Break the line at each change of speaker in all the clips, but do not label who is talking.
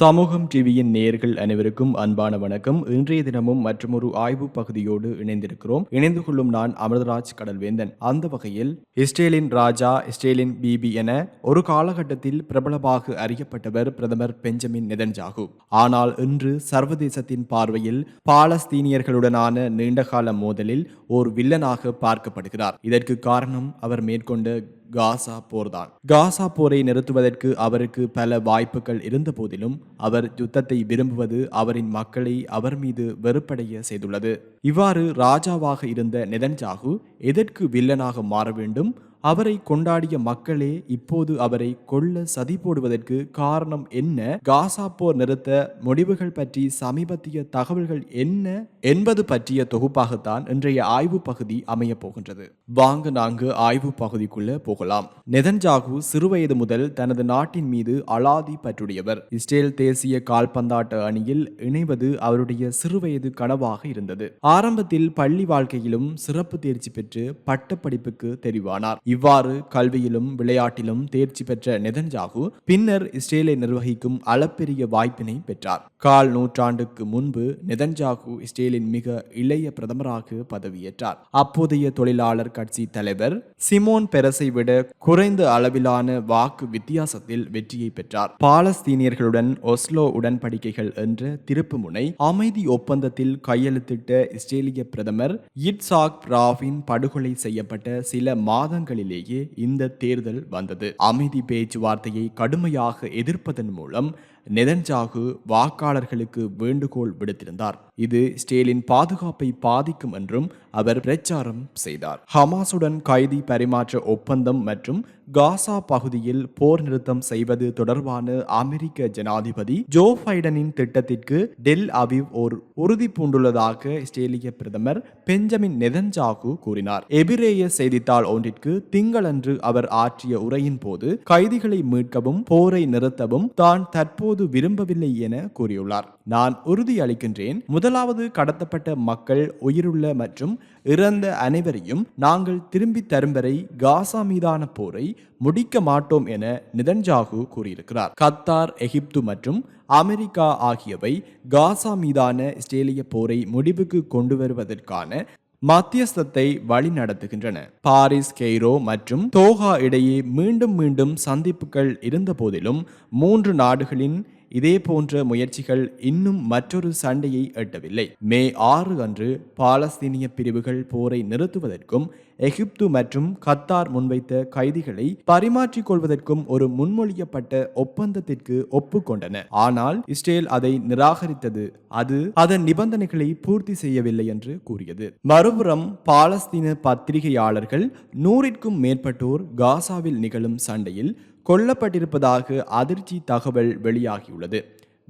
சமூகம் டிவியின் நேயர்கள் அனைவருக்கும் அன்பான வணக்கம். இன்றைய தினமும் மற்றொரு ஆய்வு பகுதியோடு இணைந்திருக்கிறோம். இணைந்து கொள்ளும் நான் அமிர்தராஜ் கடல்வேந்தன். அந்த வகையில் இஸ்ரேலின் ராஜா இஸ்ரேலின் பிபி என ஒரு காலகட்டத்தில் பிரபலமாக அறியப்பட்டவர் பிரதமர் பெஞ்சமின் நெதன்ஜாகு. ஆனால் இன்று சர்வதேசத்தின் பார்வையில் பாலஸ்தீனியர்களுடனான நீண்டகால மோதலில் ஓர் வில்லனாக பார்க்கப்படுகிறார். இதற்கு காரணம் அவர் மேற்கொண்ட காசா போர்தான். காசா போரை நிறுத்துவதற்கு அவருக்கு பல வாய்ப்புகள் இருந்த போதிலும் அவர் யுத்தத்தை விரும்புவது அவரின் மக்களை அவர் மீது வெறுப்படைய செய்துள்ளது. இவ்வாறு ராஜாவாக இருந்த நெதன்ஜாகு எதற்கு வில்லனாக மாற வேண்டும்? அவரை கொண்டாடிய மக்களே இப்போது அவரை கொல்ல சதி போடுவதற்கு காரணம் என்ன? காசா போர் நிறுத்த முடிவுகள் பற்றி சமீபத்திய தகவல்கள் என்ன என்பது பற்றிய தொகுப்பாகத்தான் இன்றைய ஆய்வு பகுதி அமைய போகின்றது. வாங்க நான்கு ஆய்வு பகுதிக்குள்ள போகலாம். நெதன்ஜாகு சிறுவயது முதல் தனது நாட்டின் மீது அலாதி பற்றுடையவர். இஸ்ரேல் தேசிய கால்பந்தாட்ட அணியில் இணைவது அவருடைய சிறுவயது கனவாக இருந்தது. ஆரம்பத்தில் பள்ளி வாழ்க்கையிலும் சிறப்பு தேர்ச்சி பெற்று பட்டப்படிப்புக்கு தெரிவானார். இவ்வாறு கல்வியிலும் விளையாட்டிலும் தேர்ச்சி பெற்ற நெதன்ஜாகு பின்னர் இஸ்ரேலை நிர்வகிக்கும் அளப்பெரிய வாய்ப்பினை பெற்றார். கால் நூற்றாண்டுக்கு முன்பு நெதன்ஜாகு இஸ்ரேலின் மிக இளைய பிரதமராக பதவியேற்றார். அப்போதைய தொழிலாளர் கட்சி தலைவர் சிமோன் பெரஸை விட குறைந்த அளவிலான வாக்கு வித்தியாசத்தில் வெற்றியை பெற்றார். பாலஸ்தீனியர்களுடன் ஒஸ்லோ உடன்படிக்கைகள் என்ற திருப்புமுனை அமைதி ஒப்பந்தத்தில் கையெழுத்திட்ட இஸ்ரேலிய பிரதமர் இட்சாக் ராவின் படுகொலை செய்யப்பட்ட சில மாதங்களில் மாதங்களிலேயே இந்த தேர்தல் வந்தது. அமைதி பேச்சுவார்த்தையை கடுமையாக எதிர்ப்பதன் மூலம் நெதன்ஜாகு வாக்காளர்களுக்கு வேண்டுகோள் விடுத்திருந்தார். இது ஸ்டேலின் பாதுகாப்பை பாதிக்கும் என்றும் அவர் பிரச்சாரம் செய்தார். ஹமாசுடன் கைதி பரிமாற்ற ஒப்பந்தம் மற்றும் காசா பகுதியில் போர் நிறுத்தம் செய்வது தொடர்பான அமெரிக்க ஜனாதிபதி ஜோ பைடனின் திட்டத்திற்கு டெல் அவிவ் ஓர் உறுதி பூண்டுள்ளதாக இஸ்ரேலிய பிரதமர் பெஞ்சமின் நெதன்ஜாகு கூறினார். எபிரேய செய்தித்தாள் ஒன்றிற்கு திங்களன்று அவர் ஆற்றிய உரையின் போது கைதிகளை மீட்கவும் போரை நிறுத்தவும் தான் தற்போது விரும்பவில்லை என கூறியுள்ளார். நான் உறுதி அளிக்கின்றேன். முதலாவது கடத்தப்பட்ட மக்கள் உயிருள்ள மற்றும் இறந்த அனைவரையும் நாங்கள் திரும்பி தரும் வரை காசா மீதான போரை முடிக்க மாட்டோம் என நிதன்ஜாகு கூறியிருக்கிறார். கத்தார் எகிப்து மற்றும் அமெரிக்கா ஆகியவை காசா மீதான இஸ்ரேலிய போரை முடிவுக்கு கொண்டு வருவதற்கான மத்தியஸ்தத்தை வழிநடத்துகின்றன பாரிஸ் கெய்ரோ மற்றும் தோஹா இடையே மீண்டும் மீண்டும் சந்திப்புகள் இருந்த போதிலும் மூன்று நாடுகளின் இதே போன்ற முயற்சிகள் இன்னும் மற்றொரு சண்டையை எட்டவில்லை. மே ஆறு அன்று பாலஸ்தீனிய பிரிவுகள் போரை நிறுத்துவதற்கும் எகிப்து மற்றும் கத்தார் முன்வைத்த கைதிகளை பரிமாற்றிக் கொள்வதற்கும் ஒரு முன்மொழியப்பட்ட ஒப்பந்தத்திற்கு ஒப்புக்கொண்டன. ஆனால் இஸ்ரேல் அதை நிராகரித்தது. அது அதன் நிபந்தனைகளை பூர்த்தி செய்யவில்லை என்று கூறியது. மறுபுறம் பாலஸ்தீன பத்திரிகையாளர்கள் நூறிற்கும் மேற்பட்டோர் காசாவில் நிகழும் சண்டையில் கொல்லப்பட்டிருப்பதாக அதிர்ச்சி தகவல் வெளியாகியுள்ளது.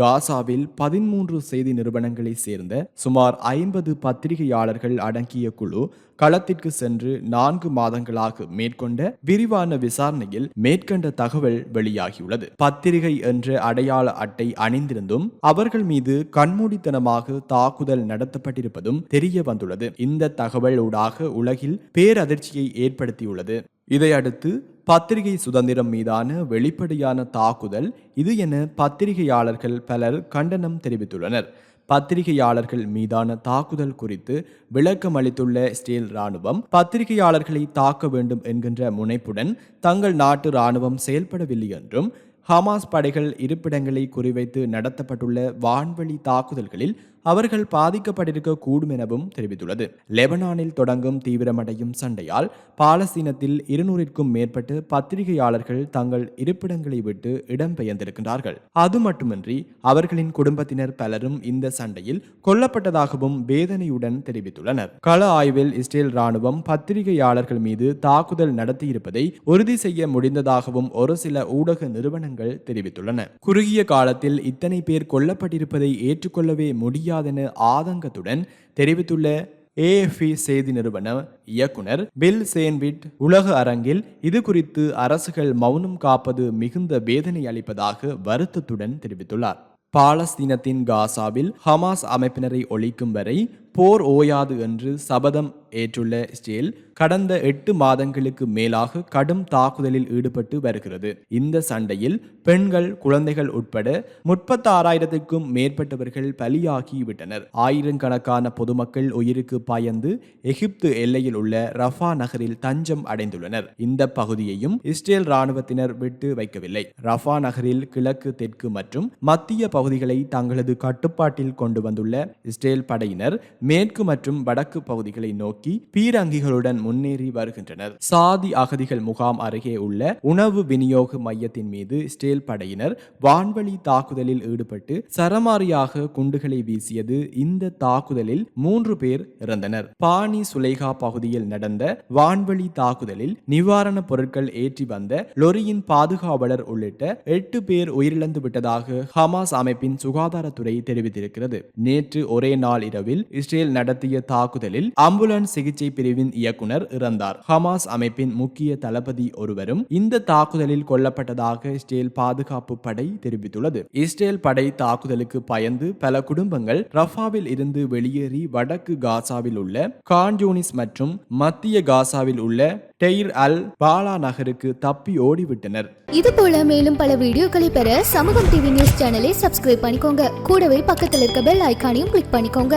காசாவில் பதிமூன்று செய்தி நிறுவனங்களை சேர்ந்த சுமார் ஐம்பது பத்திரிகையாளர்கள் அடங்கிய குழு களத்திற்கு சென்று நான்கு மாதங்களாக மேற்கொண்ட விரிவான விசாரணையில் மேற்கண்ட தகவல் வெளியாகியுள்ளது. பத்திரிகை என்ற அடையாள அட்டை அணிந்திருந்தும் அவர்கள் மீது கண்மூடித்தனமாக தாக்குதல் நடத்தப்பட்டிருப்பதும் தெரிய வந்துள்ளது. இந்த தகவல் ஊடாக உலகில் பேரதிர்ச்சியை ஏற்படுத்தியுள்ளது. இதையடுத்து பத்திரிகை சுதந்திரம் மீதான வெளிப்படையான தாக்குதல் இது என பத்திரிகையாளர்கள் பலர் கண்டனம் தெரிவித்துள்ளனர். பத்திரிகையாளர்கள் மீதான தாக்குதல் குறித்து விளக்கம் அளித்துள்ள ஸ்டீல் ராணுவம் பத்திரிகையாளர்களை தாக்க வேண்டும் என்கின்ற முனைப்புடன் தங்கள் நாட்டு ராணுவம் செயல்படவில்லை என்றும் ஹமாஸ் படைகள் இருப்பிடங்களை குறிவைத்து நடத்தப்பட்டுள்ள வான்வழி தாக்குதல்களில் அவர்கள் பாதிக்கப்பட்டிருக்க கூடும் எனவும் தெரிவித்துள்ளது. லெபனானில் தொடங்கும் தீவிரமடையும் சண்டையால் பாலஸ்தீனத்தில் இருநூறிற்கும் மேற்பட்டு பத்திரிகையாளர்கள் தங்கள் இருப்பிடங்களை விட்டு இடம்பெயர்ந்திருக்கின்றார்கள் அது மட்டுமின்றி அவர்களின் குடும்பத்தினர் பலரும் இந்த சண்டையில் கொல்லப்பட்டதாகவும் வேதனையுடன் தெரிவித்துள்ளனர். கள ஆய்வில் இஸ்ரேல் ராணுவம் பத்திரிகையாளர்கள் மீது தாக்குதல் நடத்தியிருப்பதை உறுதி செய்ய முடிந்ததாகவும் ஒரு சில ஊடக நிறுவனங்கள் தெரிவித்துள்ளன. குறுகிய காலத்தில் இத்தனை பேர் கொல்லப்பட்டிருப்பதை ஏற்றுக்கொள்ளவே முடியாது முடியாதென ஆதங்கத்துடன் தெரிவித்துள்ள ஏஎஃப்இ செய்தி நிறுவன இயக்குனர் பில் சேன்விட் உலக அரங்கில் இது குறித்து அரசுகள் மௌனம் காப்பது மிகுந்த வேதனை அளிப்பதாக வருத்தத்துடன் தெரிவித்துள்ளார். பாலஸ்தீனத்தின் காசாவில் ஹமாஸ் அமைப்பினரை ஒழிக்கும் வரை போர் ஓயாது என்று சபதம் ஏற்றுள்ள இஸ்ரேல் கடந்த எட்டு மாதங்களுக்கு மேலாக கடும் தாக்குதலில் ஈடுபட்டு வருகிறது. இந்த சண்டையில் பெண்கள் குழந்தைகள் உட்பட முப்பத்தாறாயிரத்திற்கும் மேற்பட்டவர்கள் பலியாகிவிட்டனர். ஆயிரக்கணக்கான பொதுமக்கள் உயிருக்கு பயந்து எகிப்து எல்லையில் உள்ள ரஃபா நகரில் தஞ்சம் அடைந்துள்ளனர். இந்த பகுதியையும் இஸ்ரேல் ராணுவத்தினர் விட்டு வைக்கவில்லை. ரஃபா நகரில் கிழக்கு தெற்கு மற்றும் மத்திய பகுதிகளை தங்களது கட்டுப்பாட்டில் கொண்டு வந்துள்ள இஸ்ரேல் படையினர் மேற்கு மற்றும் வடக்கு பகுதிகளை நோக்கி பீரங்கிகளுடன் முன்னேறி வருகின்றனர். சாதி அகதிகள் முகாம் அருகே உள்ள உணவு விநியோக மையத்தின் மீது ஸ்டேல் படையினர் வான்வழி தாக்குதலில் ஈடுபட்டு சரமாரியாக குண்டுகளை வீசியது. இந்த தாக்குதலில் மூன்று பேர் இறந்தனர். பானி சுலைகா பகுதியில் நடந்த வான்வழி தாக்குதலில் நிவாரணப் பொருட்கள் ஏற்றி வந்த லொரியின் பாதுகாவலர் உள்ளிட்ட எட்டு பேர் உயிரிழந்து விட்டதாக ஹமாஸ் அமைப்பின் சுகாதாரத்துறை தெரிவித்திருக்கிறது. நேற்று ஒரே நாள் இரவில் இஸ்ரேல் நடத்திய தாக்குதலில் அம்புலன்ஸ் ஆம்புலன்ஸ் சிகிச்சை பிரிவின் இயக்குனர் இறந்தார். ஹமாஸ் அமைப்பின் முக்கிய தளபதி ஒருவரும் இந்த தாக்குதலில் கொல்லப்பட்டதாக இஸ்ரேல் பாதுகாப்பு படை தெரிவித்துள்ளது. இஸ்ரேல் படை தாக்குதலுக்கு பயந்து பல குடும்பங்கள் ரஃபாவில் இருந்து வெளியேறி வடக்கு காசாவில் உள்ள கான்ஜூனிஸ் மற்றும் மத்திய காசாவில் உள்ள டெய்ர் அல் பாலா நகருக்கு தப்பி ஓடிவிட்டனர்.
இது போல மேலும் பல வீடியோக்களை பெற சமூகம் டிவி நியூஸ் சேனலை சப்ஸ்கிரைப் பண்ணிக்கோங்க. கூடவே பக்கத்தில் இருக்க பெல் ஐக்கானையும் கிளிக் பண்ணிக்கோங்க.